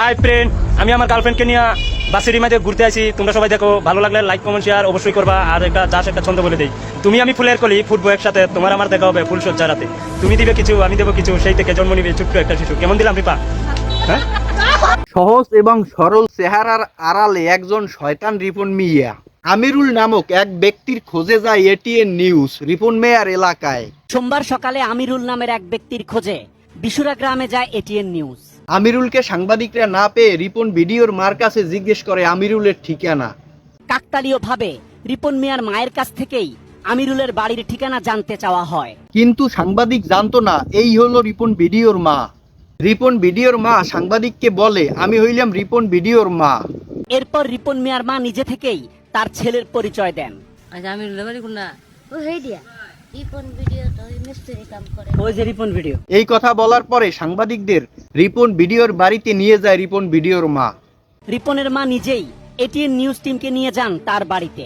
Hi friend আমি আমার গার্লফ্রেন্ডকে নিয়ে বাসের মাঝে ঘুরতে আসি তোমরা সবাই দেখো ভালো লাগলে লাইক কমেন্ট শেয়ার অবশ্যই করবা। আর একটা যাস একটা ছন্দ বলে দেই। তুমি আমি ফুলের কলি ফুটবো একসাথে তোমার আমার দেখা হবে ফুল সজ্জা রাতে। তুমি দিবে কিছু আমি দেবো কিছু সেই থেকে জন্ম নিবে ছোট্ট একটা শিশু। কেমন দিলাম রিপা? হ্যাঁ? সহজ এবং সরল চেহারার আড়ালে একজন শয়তান রিপন মিয়া। আমিরুল নামক এক ব্যক্তির খোঁজে যায় এটিএন নিউজ রিপন মেয়ার এলাকায়। সোমবার সকালে আমিরুল নামের এক ব্যক্তির খোঁজে বিশুরা গ্রামে যায় এটিএন নিউজ আমিরুলকে সাংবাদিকরা না পেয়ে রিপন ভিডিওর মার কাছে জিজ্ঞেস করে আমিরুলের ঠিকানা। কাকতালীয় ভাবে রিপন মিয়ার মায়ের কাছ থেকেই আমিরুলের বাড়ির ঠিকানা জানতে চাওয়া হয়। কিন্তু সাংবাদিক জানতো না এই হলো রিপন ভিডিওর মা। রিপন ভিডিওর মা সাংবাদিককে বলে আমি হইলাম রিপন ভিডিওর মা। এরপর রিপন মিয়ার মা নিজে থেকেই তার ছেলের পরিচয় দেন। আচ্ছা আমি লেবারি কোনটা? ও হেই দিয়া ইপন ভিডিও তো ওই মিস্ত্রি কাম করে। ওই যে রিপন ভিডিও। এই কথা বলার পরে সাংবাদিকদের রিপন ভিডিওর বাড়িতে নিয়ে যায় রিপন ভিডিওর মা। রিপনের মা নিজেই এটিএন নিউজ টিমকে নিয়ে যান তার বাড়িতে।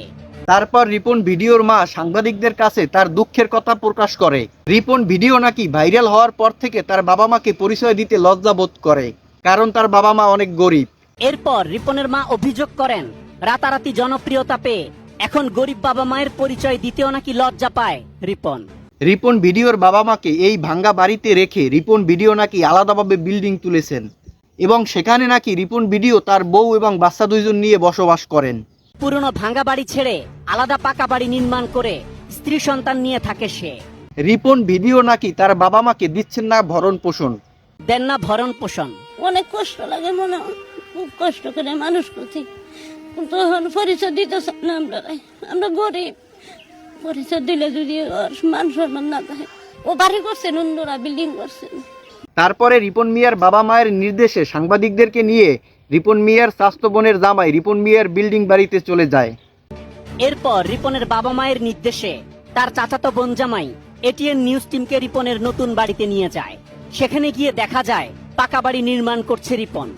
তারপর রিপন ভিডিওর মা সাংবাদিকদের কাছে তার দুঃখের কথা প্রকাশ করে। রিপন ভিডিও নাকি ভাইরাল হওয়ার পর থেকে তার বাবা মাকে পরিচয় দিতে লজ্জা বোধ করে কারণ তার বাবা মা অনেক গরিব। এরপর রিপনের মা অভিযোগ করেন রাতারাতি জনপ্রিয়তা পেয়ে এখন গরিব বাবা মায়ের পরিচয় দিতেও নাকি লজ্জা পায় রিপন। রিপন ভিডিওর বাবা মাকে এই ভাঙ্গা বাড়িতে রেখে রিপন ভিডিও নাকি আলাদাভাবে বিল্ডিং তুলেছেন এবং সেখানে নাকি রিপন ভিডিও তার বউ এবং বাচ্চা দুইজন নিয়ে বসবাস করেন। পুরনো ভাঙ্গা বাড়ি ছেড়ে আলাদা পাকা বাড়ি নির্মাণ করে স্ত্রী সন্তান নিয়ে থাকে সে। রিপন ভিডিও নাকি তার বাবা মাকে দিচ্ছেন না ভরণ পোষণ। দেন না ভরণ পোষণ। অনেক কষ্ট লাগে মনে খুব কষ্ট করে মানুষ করছি। কিন্তু পরিচয় দিতে চাই না আমরা আমরা গরিব। পরিচয় দিলে যদি মান সম্মান না থাকে। ও বাড়ি করছেন অন্যরা বিল্ডিং করছেন। তারপরে রিপন মিয়ার বাবা মায়ের নির্দেশে সাংবাদিকদেরকে নিয়ে রিপন মিয়ার স্বাস্থ্য বোনের জামাই রিপন মিয়ার বিল্ডিং বাড়িতে চলে যায়। এরপর রিপনের বাবা মায়ের নির্দেশে তার চাচাতো বোন জামাই এটিএন নিউজ টিমকে রিপনের নতুন বাড়িতে নিয়ে যায়। সেখানে গিয়ে দেখা যায় পাকা বাড়ি নির্মাণ করছে রিপন।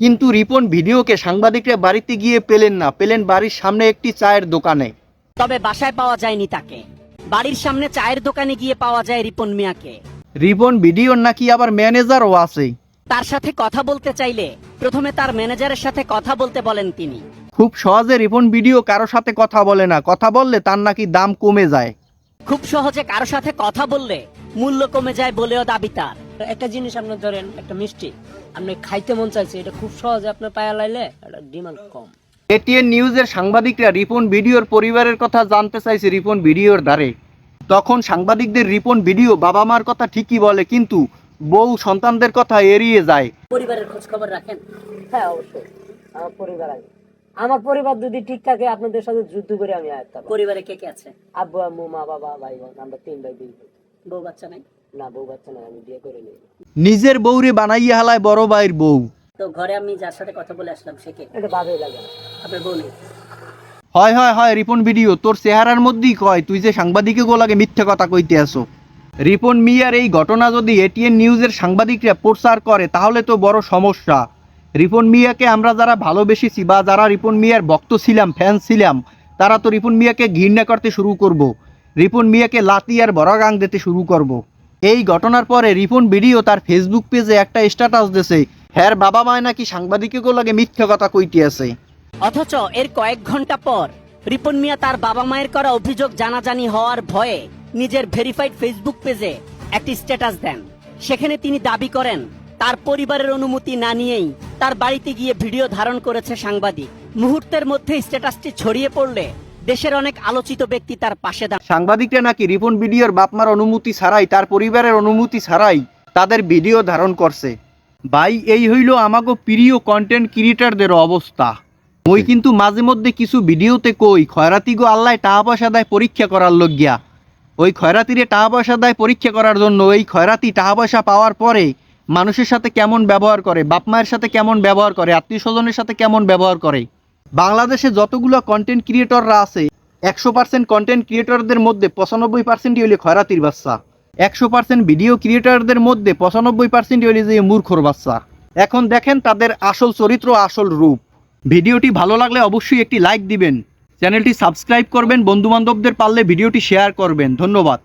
কিন্তু রিপন ভিডিওকে সাংবাদিকরা বাড়িতে গিয়ে পেলেন না। পেলেন বাড়ির সামনে একটি চায়ের দোকানে। তবে বাসায় পাওয়া যায়নি তাকে। বাড়ির সামনে চায়ের দোকানে গিয়ে পাওয়া যায় রিপন মিয়াকে। রিপন ভিডিওর নাকি আবার ম্যানেজারও আছে। তার সাথে কথা বলতে চাইলে প্রথমে তার ম্যানেজারের সাথে কথা বলতে বলেন তিনি। খুব সহজে রিপন ভিডিও কারও সাথে কথা বলে না। কথা বললে তার নাকি দাম কমে যায়। খুব সহজে কারও সাথে কথা বললে মূল্য কমে যায় বলেও দাবি তার। একটা জিনিস আপনি ধরেন একটা মিষ্টি আপনি খাইতে মন চাইছে এটা খুব সহজে আপনার পায়া লাইলে এটা ডিমান্ড কম। এটিএন নিউজের সাংবাদিকরা রিপন ভিডিওর পরিবারের কথা জানতে চাইছে রিপন ভিডিওর দ্বারে তখন সাংবাদিকদের রিপন ভিডিও বাবা মার কথা ঠিকই বলে কিন্তু বউ সন্তানদের কথা এড়িয়ে যায়। পরিবারের খোঁজ খবর রাখেন? হ্যাঁ অবশ্যই। আমার পরিবার আছে আমার পরিবার যদি ঠিক থাকে আপনাদের সাথে যুদ্ধ করে আমি আয়ত্তা পাবো। পরিবারে কে কে আছে? আব্বু আম্মু মা বাবা ভাই বোন আমরা তিন ভাই দুই বউ বাচ্চা নাই? না বউ বাচ্চা না আমি বিয়ে করে নিই। নিজের বউরে বানাইয়া হালায় বড় ভাইয়ের বউ। তো ঘরে আমি যার সাথে কথা বলে আসলাম সে কে? এটা ভালোই লাগে আপনার বউ নেই? হয় হয় হয় রিপন ভিডিও। তোর চেহারার মধ্যেই কয় তুই যে সাংবাদিকে গোলাগে মিথ্যে কথা কইতে আসো। রিপন মিয়ার এই ঘটনা যদি এটিএন নিউজের সাংবাদিকরা প্রচার করে তাহলে তো বড় সমস্যা। রিপন মিয়াকে আমরা যারা ভালোবেসেছি বা যারা রিপন মিয়ার ভক্ত ছিলাম ফ্যান ছিলাম তারা তো রিপন মিয়াকে ঘৃণা করতে শুরু করব। রিপন মিয়াকে লাতি আর বড়াগাং দিতে শুরু করব। এই ঘটনার পরে রিপন ভিডিও তার ফেসবুক পেজে একটা স্ট্যাটাস দিছে। হ্যার বাবা মায় নাকি সাংবাদিকে গোলাগে মিথ্যে কথা কইতে আছে। অথচ এর কয়েক ঘণ্টা পর রিপন মিয়া তার বাবা মায়ের করা অভিযোগ জানাজানি হওয়ার ভয়ে নিজের ভেরিফাইড ফেসবুক পেজে একটি স্ট্যাটাস দেন। সেখানে তিনি দাবি করেন, তার পরিবারের অনুমতি না নিয়েই তার বাড়িতে গিয়ে ভিডিও ধারণ করেছে সাংবাদিক। মুহূর্তের মধ্যে স্ট্যাটাসটি ছড়িয়ে পড়লে দেশের অনেক আলোচিত ব্যক্তি তার পাশে দাঁড়ান সাংবাদিকরা নাকি রিপন ভিডিওর বাপমার অনুমতি ছাড়াই, তার পরিবারের অনুমতি ছাড়াই তাদের ভিডিও ধারণ করছে। ভাই, এই হইল আমাগো প্রিয় কন্টেন্ট ক্রিয়েটারদের অবস্থা। ওই কিন্তু মাঝে মধ্যে কিছু ভিডিওতে কই খয়রাতি গো আল্লাহ টাকা পয়সা দেয় পরীক্ষা করার লজ্ঞা ওই খয়রাতিরে টাকা পয়সা দেয় পরীক্ষা করার জন্য, এই খয়রাতি টাকা পয়সা পাওয়ার পরে মানুষের সাথে কেমন ব্যবহার করে বাপ মায়ের সাথে কেমন ব্যবহার করে আত্মীয় স্বজনের সাথে কেমন ব্যবহার করে? বাংলাদেশে যতগুলো কন্টেন্ট ক্রিয়েটররা আছে, একশো পার্সেন্ট কন্টেন্ট ক্রিয়েটরদের মধ্যে পঁচানব্বই পার্সেন্টই হলে খয়রাতির বাচ্চা। একশো পার্সেন্ট ভিডিও ক্রিয়েটরদের মধ্যে পঁচানব্বই পার্সেন্ট হলে যে মূর্খর বাচ্চা। এখন দেখেন তাদের আসল চরিত্র, আসল রূপ। ভিডিওটি ভালো লাগলে অবশ্যই একটি লাইক দিবেন। চ্যানেলটি সাবস্ক্রাইব করবেন বন্ধু বান্ধবদের পারলে ভিডিওটি শেয়ার করবেন। ধন্যবাদ।